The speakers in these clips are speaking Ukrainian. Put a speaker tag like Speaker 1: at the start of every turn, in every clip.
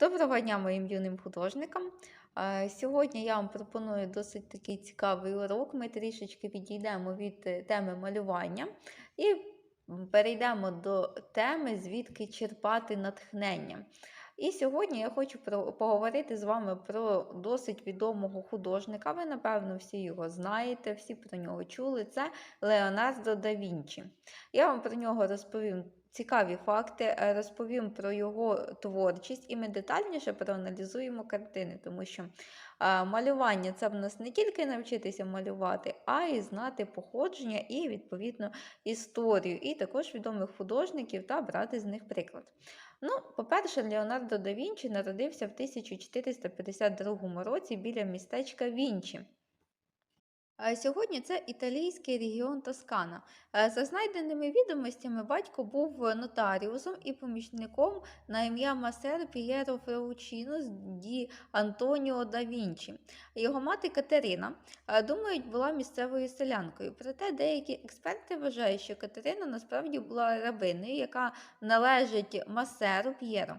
Speaker 1: Доброго дня моїм юним художникам. Е, Сьогодні я вам пропоную досить такий цікавий урок. Ми трішечки відійдемо від е, теми малювання і перейдемо до теми, звідки черпати натхнення. І сьогодні я хочу поговорити з вами про досить відомого художника. Ви, напевно, всі його знаєте, всі про нього чули. Це Леонардо да Вінчі. Я вам про нього розповім цікаві факти, е, розповім про його творчість, і ми детальніше проаналізуємо картини, тому що е, малювання це в нас не тільки навчитися малювати, а й знати походження і, відповідно, історію, і також відомих художників та брати з них приклад. Ну, по-перше, Леонардо да Вінчі народився в 1452 році біля містечка Вінчі. Е, Сьогодні це італійський регіон Тоскана. Е, За знайденими відомостями, батько був нотаріусом і помічником на ім'я Масер П'єро Фраучіно з Ді Антоніо да Вінчі. Його мати Катерина, е, думають, була місцевою селянкою. Проте деякі експерти вважають, що Катерина насправді була рабиною, яка належить Масеру П'єро.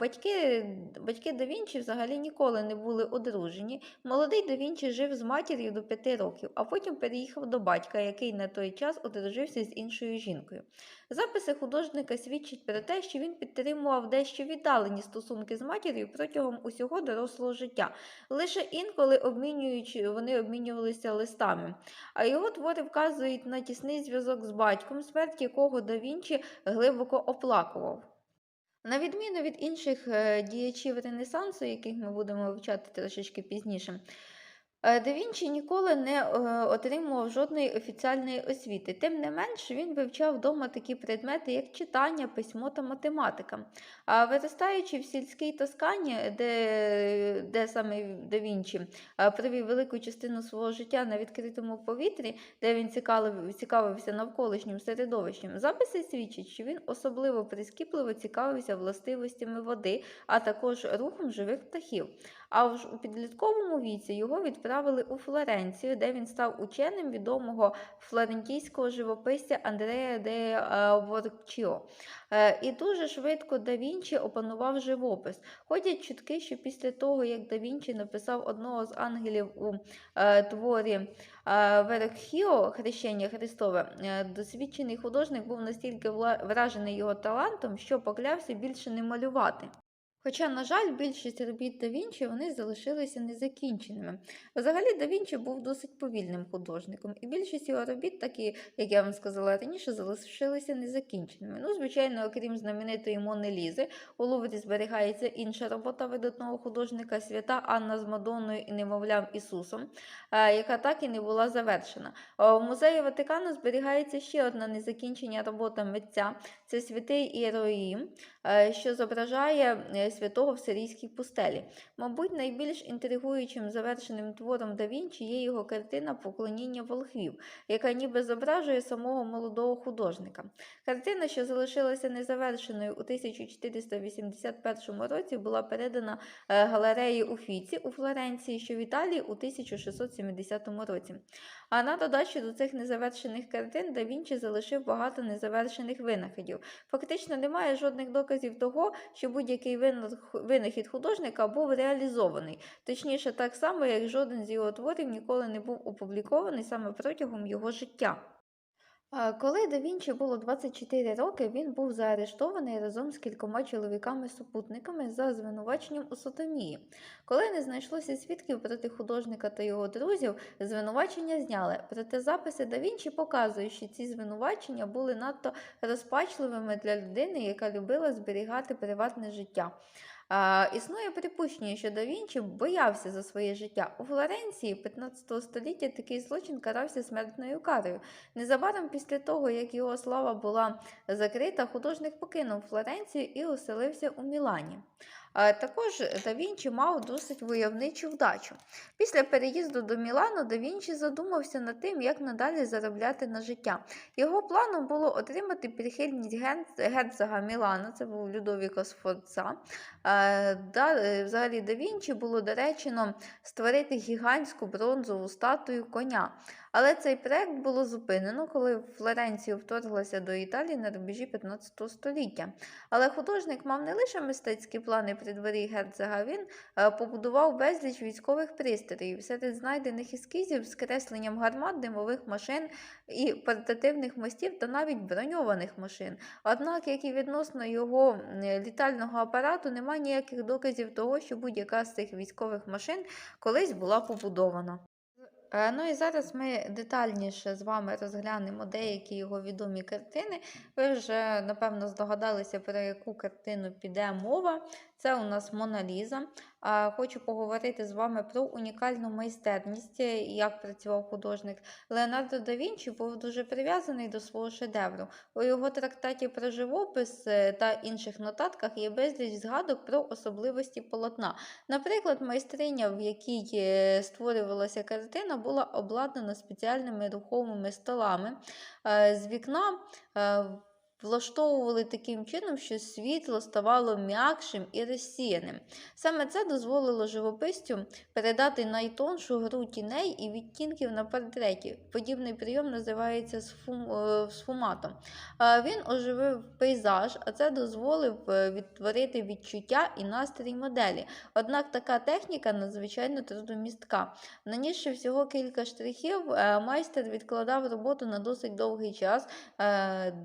Speaker 1: Батьки, батьки да Вінчі взагалі ніколи не були одружені. Молодий да Вінчі жив з матір'ю до п'яти років, а потім переїхав до батька, який на той час одружився з іншою жінкою. Записи художника свідчать про те, що він підтримував дещо віддалені стосунки з матір'ю протягом усього дорослого життя. Лише інколи обмінюючи, вони обмінювалися листами. А його твори вказують на тісний зв'язок з батьком, смерть якого да Вінчі глибоко оплакував. На відміну від інших е, діячів Ренесансу, яких ми будемо вивчати трошечки пізніше, Да Вінчі ніколи не е, отримував жодної офіціальної освіти. Тим не менш, він вивчав вдома такі предмети, як читання, письмо та математика. А виростаючи в сільській Тоскані, де, де саме Да Вінчі е, провів велику частину свого життя на відкритому повітрі, де він цікавив, цікавився навколишнім середовищем, записи свідчать, що він особливо прискіпливо цікавився властивостями води, а також рухом живих птахів. А у підлітковому віці його відправили у Флоренцію, де він став ученим відомого флорентійського живописця Андрея де е, Ворчіо. Е, І дуже швидко да Вінчі опанував живопис. Ходять чутки, що після того, як да Вінчі написав одного з ангелів у е, творі Верхіо Хрещення Христове, досвідчений художник був настільки вражений його талантом, що поклявся більше не малювати. Хоча, на жаль, більшість робіт да Вінчі вони залишилися незакінченими. Взагалі, да Вінчі був досить повільним художником, і більшість його робіт, такі, як я вам сказала раніше, залишилися незакінченими. Ну, звичайно, окрім знаменитої Мони Лізи, у Луврі зберігається інша робота видатного художника свята Анна з Мадонною і немовлям Ісусом, е, яка так і не була завершена. А В музеї Ватикану зберігається ще одна незакінчена робота митця це святий Іероїм, е, що зображає е, святого в сирійській пустелі. Мабуть, найбільш інтригуючим завершеним твором да Вінчі є його картина Поклоніння волхвів, яка ніби зображує самого молодого художника. Картина, що залишилася незавершеною у 1481 році, була передана е, галереї Уфіці у Флоренції, що в Італії у 1670 році. А на додачу до цих незавершених картин да Вінчі залишив багато незавершених винаходів. Фактично немає жодних доказів того, що будь-який винахід художника був реалізований. Точніше, так само, як жоден з його творів ніколи не був опублікований саме протягом його життя. Коли да Вінчі було 24 роки, він був заарештований разом з кількома чоловіками-супутниками за звинуваченням у сотомії. Коли не знайшлося свідків проти художника та його друзів, звинувачення зняли. Проте записи да Вінчі показують, що ці звинувачення були надто розпачливими для людини, яка любила зберігати приватне життя. Існує припущення, що да Вінчі боявся за своє життя. У Флоренції 15 століття такий злочин карався смертною карою. Незабаром після того, як його слава була закрита, художник покинув Флоренцію і оселився у Мілані. А Також да Вінчі мав досить войовничу вдачу. Після переїзду до Мілану да Вінчі задумався над тим, як надалі заробляти на життя. Його планом було отримати прихильність герцога Мілану, це був Людовіко Сфорца. Е, Да, е, взагалі да Вінчі було доречено створити гігантську бронзову статую коня. Але цей проект було зупинено, коли Флоренція вторглася до Італії на рубежі 15 століття. Але художник мав не лише мистецькі плани при дворі герцога, він е, побудував безліч військових пристроїв. Серед знайдених ескізів з кресленням гармат, димових машин і портативних мостів та навіть броньованих машин. Однак, як і відносно його літального апарату, немає ніяких доказів того, що будь-яка з цих військових машин колись була побудована. Е, Ну і зараз ми детальніше з вами розглянемо деякі його відомі картини. Ви вже, напевно, здогадалися, про яку картину піде мова. Це у нас Мона Ліза. Хочу поговорити з вами про унікальну майстерність, е, як працював художник. Леонардо да Вінчі був дуже прив'язаний до свого шедевру. У його трактаті про живопис е, та інших нотатках є безліч згадок про особливості полотна. Наприклад, майстриня, в якій е, створювалася картина, була обладнана спеціальними рухомими столами. З вікна влаштовували таким чином, що світло ставало м'якшим і розсіяним. Саме це дозволило живописцю передати найтоншу гру тіней і відтінків на портреті. Подібний прийом називається е, сфуматом. Він оживив пейзаж, а це дозволив е, відтворити відчуття і настрій моделі. Однак така техніка надзвичайно трудомістка. Нанісши всього кілька штрихів, е, майстер відкладав роботу на досить довгий час,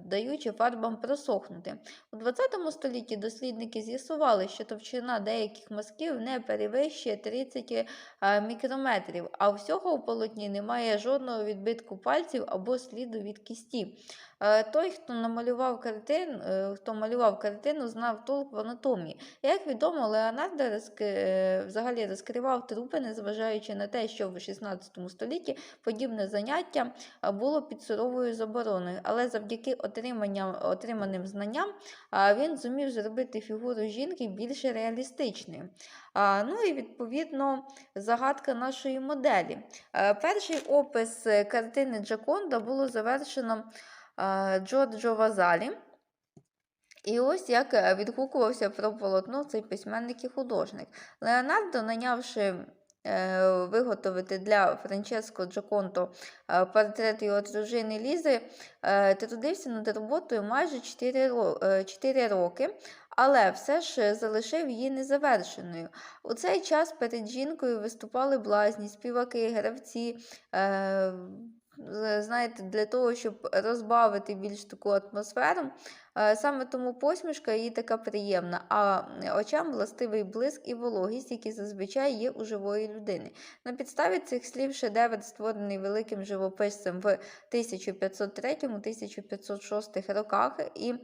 Speaker 1: даючи фарбам просохнути. У 20 столітті дослідники з'ясували, що товщина деяких мазків не перевищує 30 е, мікрометрів, а всього у полотні немає жодного відбитку пальців або сліду від кісті. Е, Той, хто намалював картин, е, хто малював картину, знав толк в анатомії. Як відомо, Леонардо взагалі розкривав трупи, незважаючи на те, що в 16 столітті подібне заняття було під суровою забороною. Але завдяки отриманням, отриманим знанням він зумів зробити фігуру жінки більш реалістичною. Ну і відповідно загадка нашої моделі. Е, Перший опис е, картини Джаконда було завершено е, Джорджо Вазалі. І ось як відгукувався про полотно цей письменник і художник. Леонардо, найнявши виготовити для Франческо Джаконто е, портрет його дружини Лізи, е, трудився над роботою майже 4, е, 4 роки. Але все ж залишив її незавершеною. У цей час перед жінкою виступали блазні, співаки, гравці. Е, знаєте, для того, щоб розбавити більш таку атмосферу. Е, Саме тому посмішка її така приємна, а очам властивий блиск і вологість, які зазвичай є у живої людини. На підставі цих слів шедевр, створений великим живописцем в 1503-1506 роках, і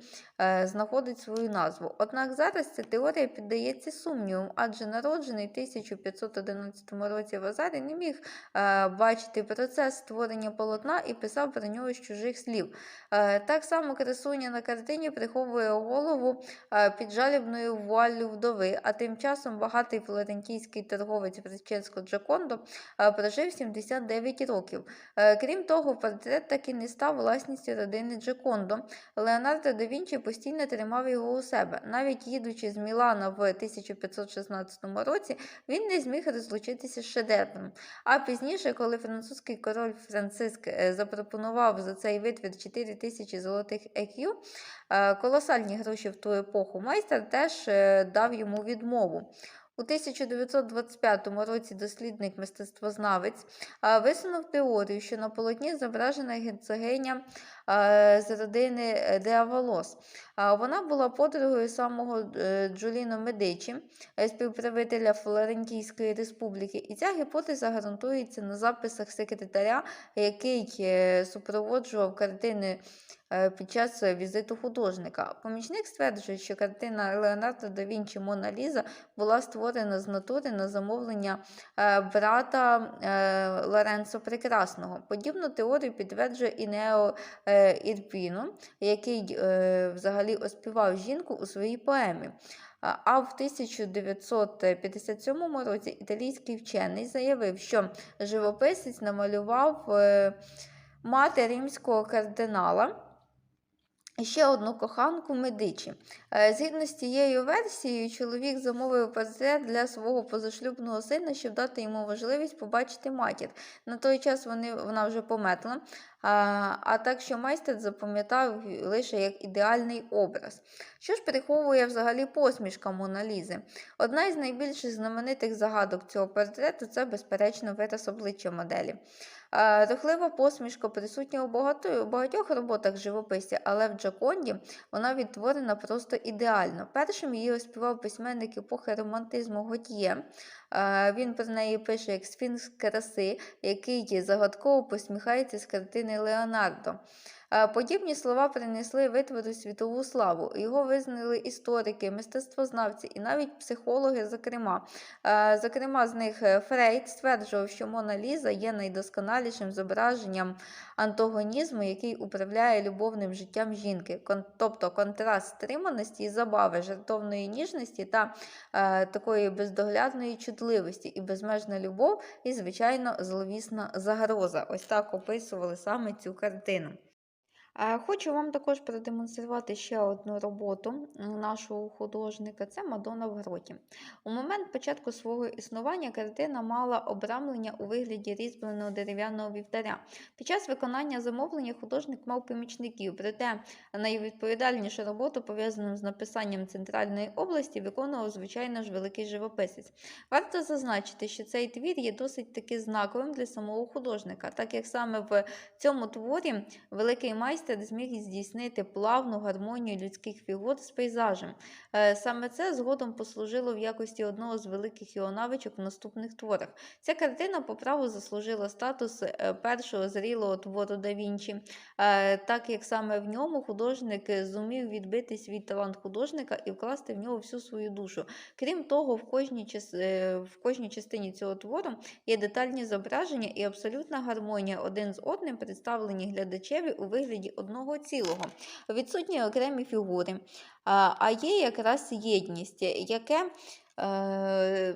Speaker 1: е, знаходить свою назву. Однак зараз ця теорія піддається сумнівам, адже народжений в 1511 році Вазарі не міг е, бачити процес створення полотна і писав про нього з чужих слів. Е, Так само красуня на картині приховує голову е, під жалібною вуаллю вдови, а тим часом багатий флорентійський торговець Франческо Джакондо е, прожив 79 років. Е, Крім того, портрет так і не став власністю родини Джакондо. Леонардо да Вінчі постійно тримав його у себе. Навіть їдучи з Мілана в 1516 році, він не зміг розлучитися з шедевром. А пізніше, коли французький король Франциск запропонував за цей витвір 4 тисячі золотих екю, колосальні гроші в ту епоху, майстер теж е, дав йому відмову. У 1925 році дослідник мистецтвознавець е, висунув теорію, що на полотні зображена герцогиня е, з родини е, де А Вона була подругою самого е, Джуліно Медичі, е, співправителя Флорентійської республіки, і ця гіпотеза гарантується на записах секретаря, який супроводжував картини під час візиту художника. Помічник стверджує, що картина Леонардо да Вінчі Мона Ліза була створена з натури на замовлення брата Лоренцо Прекрасного. Подібну теорію підтверджує і Нео Ірпіно, який е, взагалі оспівав жінку у своїй поемі. А в 1957 році італійський вчений заявив, що живописець намалював е, мати римського кардинала. ще одну коханку Медичі. Е, Згідно з цією версією, чоловік замовив портрет для свого позашлюбного сина, щоб дати йому можливість побачити матір. На той час вони, вона вже померла, а, так що майстер запам'ятав лише як ідеальний образ. Що ж приховує взагалі посмішка Мона Лізи? Одна із найбільш знаменитих загадок цього портрету це, безперечно, вираз обличчя моделі. Рухлива посмішка присутня у багатьох роботах живописця, але в Джаконді вона відтворена просто ідеально. Першим її оспівав письменник епохи романтизму Готьє. Він про неї пише як сфінкс краси, який загадково посміхається з картини Леонардо. Е, Подібні слова принесли витвору світову славу. Його визнали історики, мистецтвознавці і навіть психологи, зокрема. Е, Зокрема, з них е, Фрейд стверджував, що Мона Ліза є найдосконалішим зображенням антагонізму, який управляє любовним життям жінки, тобто контраст стриманості і забави, жартовної ніжності та такої бездоглядної чутливості, і безмежна любов, і, звичайно, зловісна загроза. Ось так описували саме цю картину. Е, Хочу вам також продемонструвати ще одну роботу нашого художника. Це Мадонна в гроті. У момент початку свого існування картина мала обрамлення у вигляді різьбленого дерев'яного вівтаря. Під час виконання замовлення художник мав помічників, проте найвідповідальнішу роботу, пов'язану з написанням центральної області, виконував, звичайно ж, великий живописець. Варто зазначити, що цей твір є досить таки знаковим для самого художника, так як саме в цьому творі великий майстер зміг здійснити плавну гармонію людських фігур з пейзажем. Е, Саме це згодом послужило в якості одного з великих його навичок в наступних творах. Ця картина по праву заслужила статус е, першого зрілого твору да Вінчі, е, так як саме в ньому художник зумів відбити свій талант художника і вкласти в нього всю свою душу. Крім того, в кожній, в кожній частині цього твору є детальні зображення і абсолютна гармонія один з одним представлені глядачеві у вигляді одного цілого. Відсутні окремі фігури, а є якраз єдність, яке е,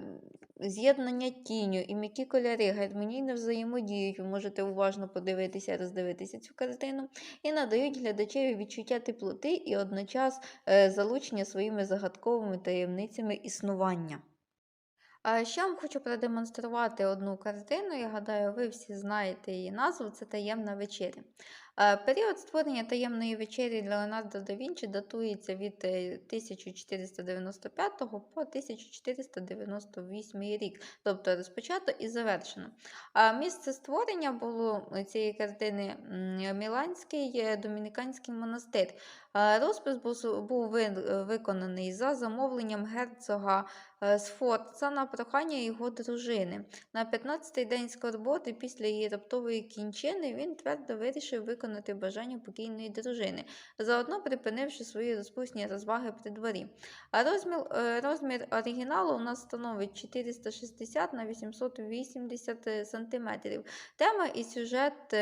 Speaker 1: з'єднання тіню і м'які кольори гармонійно взаємодіють. Ви можете уважно подивитися, роздивитися цю картину, і надають глядачеві відчуття теплоти і одночас е, залучення своїми загадковими таємницями існування. Ще вам хочу продемонструвати одну картину. Я гадаю, ви всі знаєте її назву це таємна вечеря. Е, Період створення таємної вечері Леонардо да Вінчі датується від е, 1495 по 1498 рік, тобто розпочато і завершено. Місце створення було цієї картини Міланський е, домініканський монастир. Е, Розпис був, е, виконаний за замовленням герцога е, Сфорца на прохання його дружини. На 15-й день скорботи після її раптової кінчини він твердо вирішив виконати бажання покійної дружини, заодно припинивши свої розпусні розваги при дворі. А розмір, е, розмір оригіналу у нас становить 460 на 880 см. Тема і сюжет.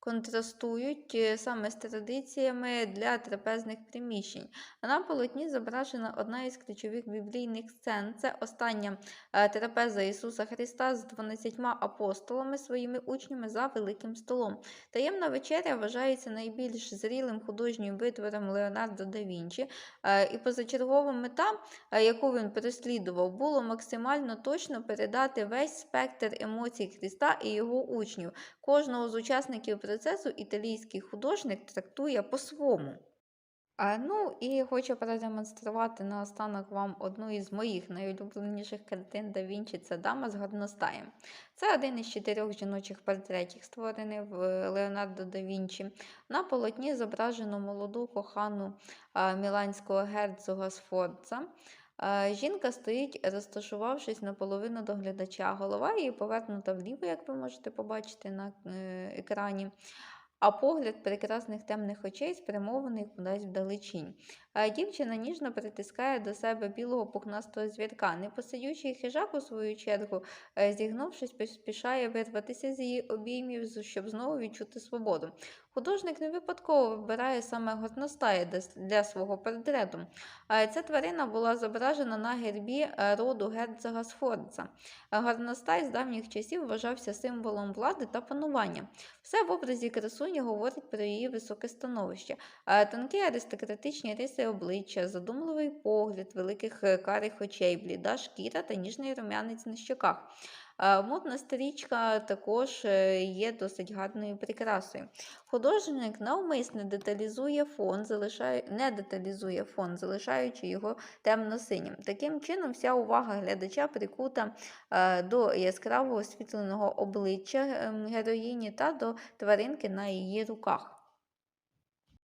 Speaker 1: Контрастують е, саме з традиціями для трапезних приміщень. На полотні зображена одна із ключових біблійних сцен. Це остання е, трапеза Ісуса Христа з 12 апостолами, своїми учнями за великим столом. Таємна вечеря вважається найбільш зрілим художнім витвором Леонардо да Вінчі, е, і позачергова мета, яку він переслідував, було максимально точно передати весь спектр емоцій Христа і його учнів. Кожного з учасників процесу італійський художник трактує по-своєму. Ну і хочу продемонструвати наостанок вам одну із моїх найулюбленіших картин да Вінчі це Дама з горностаєм. Це один із чотирьох жіночих портретів, створений в Леонардо да Вінчі. На полотні зображено молоду кохану міланського герцога Сфорца. А, Жінка стоїть, розташувавшись наполовину до глядача. Голова її повернута вліво, як ви можете побачити на е, екрані. А погляд прекрасних темних очей спрямований кудись вдалечінь. Дівчина ніжно притискає до себе білого пухнастого звірка. Непосидючий хижак, у свою чергу, е, зігнувшись, поспішає вирватися з її обіймів, щоб знову відчути свободу. Художник не випадково вибирає саме горностая для свого портрету. Ця тварина була зображена на гербі е, роду герцога Сфорца. Е, Горностай з давніх часів вважався символом влади та панування. Все в образі красуні говорить про її високе становище. Тонкі аристократичні риси обличчя, задумливий погляд, великих е, карих очей, бліда шкіра та ніжний рум'янець на щоках. Модна стрічка також е, є досить гарною прикрасою. Художник навмисне деталізує фон, залишає, не деталізує фон, залишаючи його темно-синім. Таким чином, вся увага глядача прикута е, до яскраво освітленого обличчя ем, героїні та до тваринки на її руках.